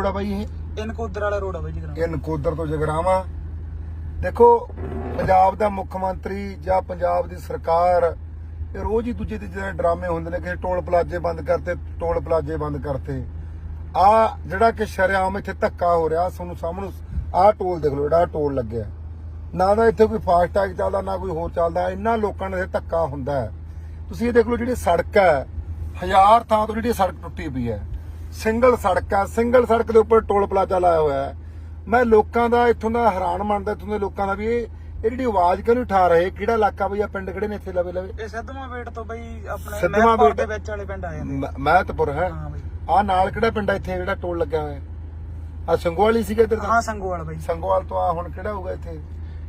Road ਆ ਬਾਈ ਇਹ? ਇਹ ਨਕੋਦਰ ਵਾਲਾ ਰੋਡ ਆ ਬਾਈ ਜਗਰਾ ਇਹ ਨਕੋਦਰ ਤੋਂ ਜਗਰਾਵਾਂ। ਦੇਖੋ ਪੰਜਾਬ ਦਾ ਮੁੱਖ ਮੰਤਰੀ ਜਾਂ ਪੰਜਾਬ ਦੀ ਸਰਕਾਰ ਇਹ ਰੋਜ਼ ਹੀ ਦੂਜੇ ਤੀਜੇ ਡਰਾਮੇ ਹੁੰਦੇ ਨੇ ਕਿ ਟੋਲ ਪਲਾਜ਼ੇ ਬੰਦ ਕਰਤੇ ਟੋਲ ਪਲਾਜ਼ੇ ਬੰਦ ਕਰਤੇ। ਆ ਜਿਹੜਾ ਕਿ ਸ਼ਰੇਆਮ ਇੱਥੇ ਧੱਕਾ ਹੋ ਰਿਹਾ ਤੁਹਾਨੂੰ ਸਾਹਮਣੇ ਆਹ ਟੋਲ ਦੇਖ ਲਓ ਜਿਹੜਾ ਟੋਲ ਲੱਗਿਆ। ਨਾ ਤਾਂ ਇੱਥੇ ਕੋਈ ਫਾਸਟ ਟੈਗ ਚੱਲਦਾ ਨਾ ਕੋਈ ਹੋਰ ਚੱਲਦਾ ਇੰਨਾ ਲੋਕਾਂ ਇੱਥੇ ਧੱਕਾ ਹੁੰਦਾ। ਤੁਸੀਂ ਇਹ ਦੇਖ ਲਓ ਜਿਹੜੀ ਸੜਕ ਹੈ ਹਜ਼ਾਰ ਥਾਂ ਤੋਂ ਜਿਹੜੀ ਸੜਕ ਟੁੱਟੀ ਪਈ ਹੈ। ਸਿੰਗਲ ਸੜਕ ਹੈ ਸਿੰਗਲ ਸੜਕ ਦੇ ਉੱਪਰ ਟੋਲ ਪਲਾਜ਼ਾ ਲਾਇਆ ਹੋਇਆ ਹੈ। ਮੈਂ ਲੋਕਾਂ ਦਾ ਇੱਥੋਂ ਦਾ ਹੈਰਾਨ ਮੰਨਦਾ ਇੱਥੋਂ ਦੇ ਲੋਕਾਂ ਦਾ ਵੀ ਇਹ ਇਹ ਜਿਹੜੀ ਆਵਾਜ਼ ਕਿਉਂ ਨਹੀਂ ਉਠਾ ਰਹੇ ਕਿਹੜਾ ਇਲਾਕਾ ਬਈ ਆ ਪਿੰਡ ਕਿਹੜੇ ਨੇ ਇੱਥੇ ਲਵੇ ਲਵੇ ਇਹ ਸਿੱਧਵਾਂ ਵੇਟ ਤੋਂ ਬਾਈ ਆਪਣੇ ਸਿੱਧਵਾਂ ਵੇਟ। ਦੇ ਵਿੱਚ ਵਾਲੇ ਪਿੰਡ ਆ ਜਾਂਦੇ। ਮ- ਮਹਿਤਪੁਰ ਹੈ? ਹਾਂ ਬਾਈ। ਆ ਨਾਲ ਕਿਹੜਾ ਪਿੰਡ ਆ ਇੱਥੇ ਜਿਹੜਾ ਟੋਲ ਲੱਗਿਆ ਹੋਇਆ? ਆ ਸੰਗੋਵਾਲੀ ਸੀਗਾ ਇੱਧਰ ਦਾ? ਹਾਂ ਸੰਗੋਵਾਲ ਬਾਈ। ਸੰਗੋਵਾਲ ਤੋਂ ਆ ਹੁਣ ਕਿਹੜਾ ਹੋਊਗਾ ਇੱਥੇ?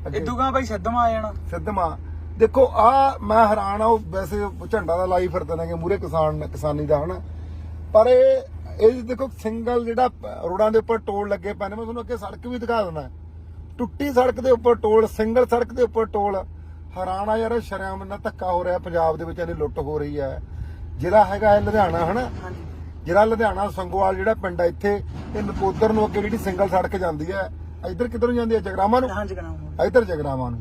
ਅੱਗੇ? ਇਦੂਗਾ ਬਾਈ ਸਿੱਧਵਾਂ ਆ ਜਾਣਾ। ਸਿੱਧਵਾਂ। ਦੇਖੋ ਆ ਮੈਂ ਹੈਰਾਨ ਆ ਉਹ ਵੈਸੇ ਝੰਡਾ ਦਾ ਲਾਈ ਫਿਰਦੇ ਨੇ ਕਿ ਮੂਰੇ ਕਿਸਾਨ ਕਿਸਾਨੀ ਦਾ ਹਨਾ? ਪਰ ਇਹ ਇਹ ਦੇਖੋ ਸਿੰਗਲ ਜਿਹੜਾ ਰੋਡਾਂ ਦੇ ਉੱਪਰ ਟੋਲ ਲੱਗੇ ਪਏ ਨੇ ਮੈਂ ਤੁਹਾਨੂੰ ਅੱਗੇ ਸੜਕ ਵੀ ਦਿਖਾ ਦਿੰਦਾ। ਟੁੱਟੀ ਸੜਕ ਦੇ ਉੱਪਰ ਟੋਲ ਸਿੰਗਲ ਸੜਕ ਦੇ ਉੱਪਰ ਟੋਲ। ਹੈਰਾਨ ਆ ਯਾਰ ਸ਼ਰਿਆਮ ਨਾਲ ਧੱਕਾ ਹੋ ਰਿਹਾ ਪੰਜਾਬ ਦੇ ਵਿੱਚ ਇਹਨੇ ਲੁੱਟ ਹੋ ਰਹੀ ਹੈ। ਜ਼ਿਲ੍ਹਾ ਹੈਗਾ ਇਹ ਲੁਧਿਆਣਾ ਹਨਾ? ਜਿਹੜਾ ਲੁਧਿਆਣਾ ਸੰਗੋਵਾਲ ਜਿਹੜਾ ਪਿੰਡ ਹੈ ਇੱਥੇ ਇਹ ਨਕੋਦਰ ਨੂੰ ਅੱਗੇ ਜਿਹੜੀ ਸਿੰਗਲ ਸੜਕ ਜਾਂਦੀ ਹੈ ਇੱਧਰ ਕਿੱਧਰ ਜਾਂਦੀ ਹੈ? ਜਗਰਾਵਾਂ ਨੂੰ? ਹਾਂ ਜਗਰਾ ਇੱਧਰ ਜਗਰਾਵਾਂ ਨੂੰ।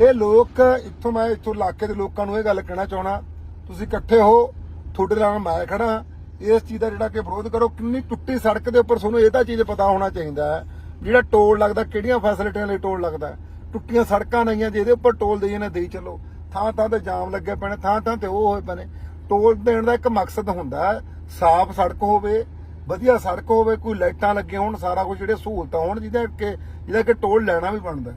ਇਹ ਲੋਕ ਇੱਥੋਂ ਮੈਂ ਇੱਥੋਂ ਇਲਾਕੇ ਦੇ ਲੋਕਾਂ ਨੂੰ ਇਹ ਗੱਲ ਕਹਿਣਾ ਚਾਹਣਾ ਤੁਸੀਂ ਇਕੱਠੇ ਹੋ ਤੁਹਾਡੇ ਨਾਲ ਮੈਂ ਖੜਾ ਇਸ ਚੀਜ਼ ਦਾ ਜਿਹੜਾ ਕਿ ਵਿਰੋਧ ਕਰੋ, ਕਿੰਨੀ ਟੁੱਟੀ ਸੜਕ ਦੇ ਉੱਪਰ ਤੁਹਾਨੂੰ ਇਹ ਤਾਂ ਚੀਜ਼ ਪਤਾ ਹੋਣਾ ਚਾਹੀਦਾ ਹੈ, ਜਿਹੜਾ ਟੋਲ ਲੱਗਦਾ, ਕਿਹੜੀਆਂ ਫੈਸਿਲਿਟੀਆਂ ਲਈ ਟੋਲ ਲੱਗਦਾ ਟੁੱਟੀਆਂ ਸੜਕਾਂ ਨਹੀਂਆਂ ਜਿਹਦੇ ਉੱਪਰ ਟੋਲ ਦੇਈ ਜਾਂਦੇ ਦੇਈ ਚੱਲੋ। ਥਾਂ ਥਾਂ ਤੇ ਜਾਮ ਲੱਗੇ ਪੈਣੇ, ਥਾਂ ਥਾਂ ਤੇ ਉਹ ਹੋਏ ਪੈਣੇ। ਟੋਲ ਦੇਣ ਦਾ ਇੱਕ ਮਕਸਦ ਹੁੰਦਾ ਸਾਫ਼ ਸੜਕ ਹੋਵੇ, ਵਧੀਆ ਸੜਕ ਹੋਵੇ, ਕੋਈ ਲਾਈਟਾਂ ਲੱਗੀਆਂ ਹੋਣ, ਸਾਰਾ ਕੁਝ ਜਿਹੜੇ ਸਹੂਲਤਾਂ ਹੋਣ, ਜਿਹਦੇ ਕਿ ਜਿਹਦਾ ਕਿ ਟੋਲ ਲੈਣਾ ਵੀ ਬਣਦਾ ਹੈ।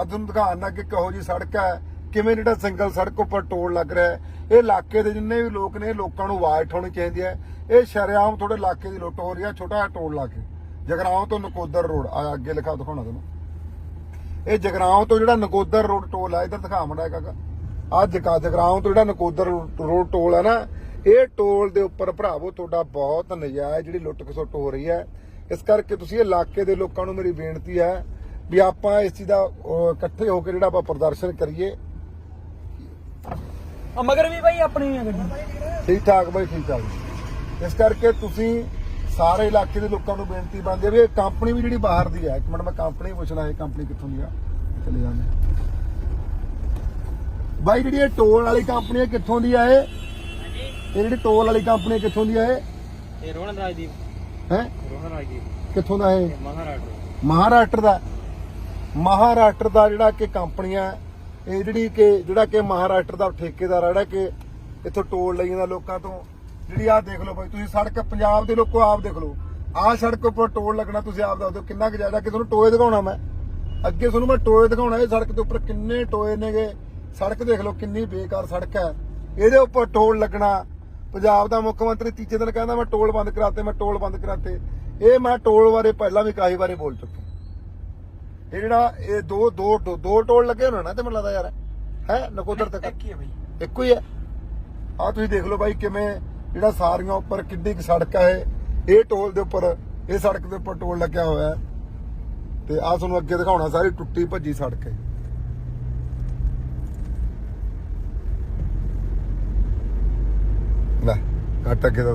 ਅੱਜ ਤੁਹਾਨੂੰ ਦਿਖਾਉਣਾ ਕਿ ਕਹੋ ਜੀ ਸੜਕ ਹੈ ਕਿਵੇਂ ਜਿਹੜਾ ਸਿੰਗਲ ਸੜਕ ਉੱਪਰ ਟੋਲ ਲੱਗ ਰਿਹਾ ਹੈ, ਇਹ ਇਲਾਕੇ ਦੇ ਜਿੰਨੇ ਵੀ ਲੋਕ ਨੇ ਲੋਕਾਂ ਨੂੰ ਆਵਾਜ਼ ਉਠਾਉਣੀ ਚਾਹੀਦੀ ਹੈ। ਇਹ ਸ਼ਰਿਆਮ ਥੋੜੇ ਇਲਾਕੇ ਦੀ ਲੁੱਟ ਹੋ ਰਹੀ ਹੈ, ਛੋਟਾ ਜਿਹਾ ਟੋਲ ਲਾ ਕੇ। ਜਗਰਾਉਂ ਤੋਂ ਨਕੋਦਰ ਰੋਡ, ਆ ਅੱਗੇ ਲਿਖਾ ਦਿਖਾਉਣਾ ਤੁਹਾਨੂੰ। ਇਹ ਜਗਰਾਉਂ ਤੋਂ ਜਿਹੜਾ ਨਕੋਦਰ ਰੋਡ ਟੋਲ ਆ, ਇਧਰ ਦਿਖਾ ਮੜਾ ਕਾਕਾ ਆ ਜਗਾ ਜਗਰਾਉਂ ਤੋਂ ਜਿਹੜਾ ਨਕੋਦਰ ਰੋਡ ਟੋਲ ਆ ਨਾ, ਇਹ ਟੋਲ ਦੇ ਉੱਪਰ ਭਰਾਵੋ ਤੁਹਾਡਾ ਬਹੁਤ ਨਜਾਇਜ਼ ਜਿਹੜੀ ਲੁੱਟ ਖਸੁੱਟ ਹੋ ਰਹੀ ਹੈ। ਇਸ ਕਰਕੇ ਤੁਸੀਂ ਇਲਾਕੇ ਦੇ ਲੋਕਾਂ ਨੂੰ ਮੇਰੀ ਬੇਨਤੀ ਹੈ ਵੀ ਆਪਾਂ ਇਸ ਚੀਜ਼ ਦਾ ਇਕੱਠੇ ਹੋ ਕੇ ਜਿਹੜਾ ਆਪਾਂ ਪ੍ਰਦਰਸ਼ਨ ਕਰੀਏ। ਆ ਮਗਰ ਵੀ ਬਾਈ ਆਪਣੀ ਆ ਗੱਡੀ। ਠੀਕ ਠਾਕ ਬਾਈ ਠੀਕ ਠਾਕ। ਇਸ ਕਰਕੇ ਤੁਸੀਂ ਸਾਰੇ ਇਲਾਕੇ ਦੇ ਲੋਕਾਂ ਨੂੰ ਬੇਨਤੀ ਬੰਦੇ ਵੀ ਇਹ ਕੰਪਨੀ ਵੀ ਜਿਹੜੀ ਬਾਹਰ ਦੀ ਹੈ ਇੱਕ ਮਿੰਟ ਮੈਂ ਕੰਪਨੀ ਪੁੱਛਣਾ ਇਹ ਕੰਪਨੀ ਕਿੱਥੋਂ ਦੀ ਆ? ਚਲੇ ਜਾਂਦੇ ਬਾਈ ਜਿਹੜੀ ਇਹ ਟੋਲ ਵਾਲੀ ਕੰਪਨੀ ਹੈ ਕਿੱਥੋਂ ਦੀ ਆ ਇਹ? ਇਹ ਜਿਹੜੀ ਟੋਲ ਵਾਲੀ ਕੰਪਨੀ ਕਿੱਥੋਂ ਦੀ ਆ ਇਹ? ਇਹ ਰੋਹਨ ਰਾਜਦੀਪ। ਹੈ? ਰੋਹਨ ਰਾਜਦੀਪ। ਕਿੱਥੋਂ ਦਾ ਇਹ? ਮਹਾਰਾਸ਼ਟਰ। ਮਹਾਰਾਸ਼ਟਰ ਦਾ। ਮਹਾਰਾਸ਼ਟਰ ਦਾ ਜਿਹੜਾ ਕਿ ਕੰਪਨੀਆਂ ਇਹ ਜਿਹੜੀ ਕਿ ਜਿਹੜਾ ਕਿ ਮਹਾਰਾਸ਼ਟਰ ਦਾ ਠੇਕੇਦਾਰ ਆ ਜਿਹੜਾ ਕਿ ਇੱਥੋਂ ਟੋਲ ਲਈ ਜਾਂਦਾ ਲੋਕਾਂ ਤੋਂ, ਜਿਹੜੀ ਆਹ ਦੇਖ ਲਓ ਭਾਈ, ਤੁਸੀਂ ਸੜਕ ਪੰਜਾਬ ਦੇ ਲੋਕੋ ਆਪ ਦੇਖ ਲਓ। ਆਹ ਸੜਕ ਉੱਪਰ ਟੋਲ ਲੱਗਣਾ ਤੁਸੀਂ ਆਪ ਦੱਸ ਦਿਓ, ਕਿੰਨਾ ਕੁ ਜ਼ਿਆਦਾ ਕਿ ਤੁਹਾਨੂੰ ਟੋਏ ਦਿਖਾਉਣਾ ਮੈਂ। ਅੱਗੇ ਤੁਹਾਨੂੰ ਮੈਂ ਟੋਏ ਦਿਖਾਉਣਾ, ਇਹ ਸੜਕ ਦੇ ਉੱਪਰ ਕਿੰਨੇ ਟੋਏ ਨੇਗੇ। ਸੜਕ ਦੇਖ ਲਓ ਕਿੰਨੀ ਬੇਕਾਰ ਸੜਕ ਹੈ। ਇਹਦੇ ਉੱਪਰ ਟੋਲ ਲੱਗਣਾ, ਪੰਜਾਬ ਦਾ ਮੁੱਖ ਮੰਤਰੀ ਤੀਜੇ ਦਿਨ ਕਹਿੰਦਾ ਮੈਂ ਟੋਲ ਬੰਦ ਕਰਾਤੇ, ਮੈਂ ਟੋਲ ਬੰਦ ਕਰਾਤੇ। ਇਹ ਮੈਂ ਟੋਲ ਬਾਰੇ ਪਹਿਲਾਂ ਵੀ ਕਾਫੀ ਵਾਰੀ ਬੋਲ ਚੁੱਕਾ। ਇਹ ਜਿਹੜਾ ਇਹ ਦੋ ਦੋ ਦੋ ਟੋਲ ਲੱਗੇ ਹੋਣੇ ਨਾ ਤੇ ਮੈਨੂੰ ਲੱਗਦਾ ਯਾਰ ਹੈ ਨਕੋਦਰ ਤੱਕ? ਇੱਕ ਹੀ ਆ ਬਾਈ। ਇੱਕੋ ਹੀ ਹੈ? ਆ ਤੁਸੀਂ ਦੇਖ ਲਓ ਬਾਈ ਕਿਵੇਂ ਜਿਹੜਾ ਸਾਰੀਆਂ ਉੱਪਰ ਕਿੱਡੀ ਕੁ ਸੜਕ ਹੈ ਇਹ। ਟੋਲ ਦੇ ਉੱਪਰ ਇਹ ਸੜਕ ਦੇ ਉੱਪਰ ਟੋਲ ਲੱਗਿਆ ਹੋਇਆ ਹੈ। ਤੇ ਆ ਤੁਹਾਨੂੰ ਅੱਗੇ ਦਿਖਾਉਣਾ ਸਾਰੀ ਟੁੱਟੀ ਭੱਜੀ ਸੜਕ ਹੈ। ਲੈ ਘੱਟ ਅੱਗੇ ਦਾ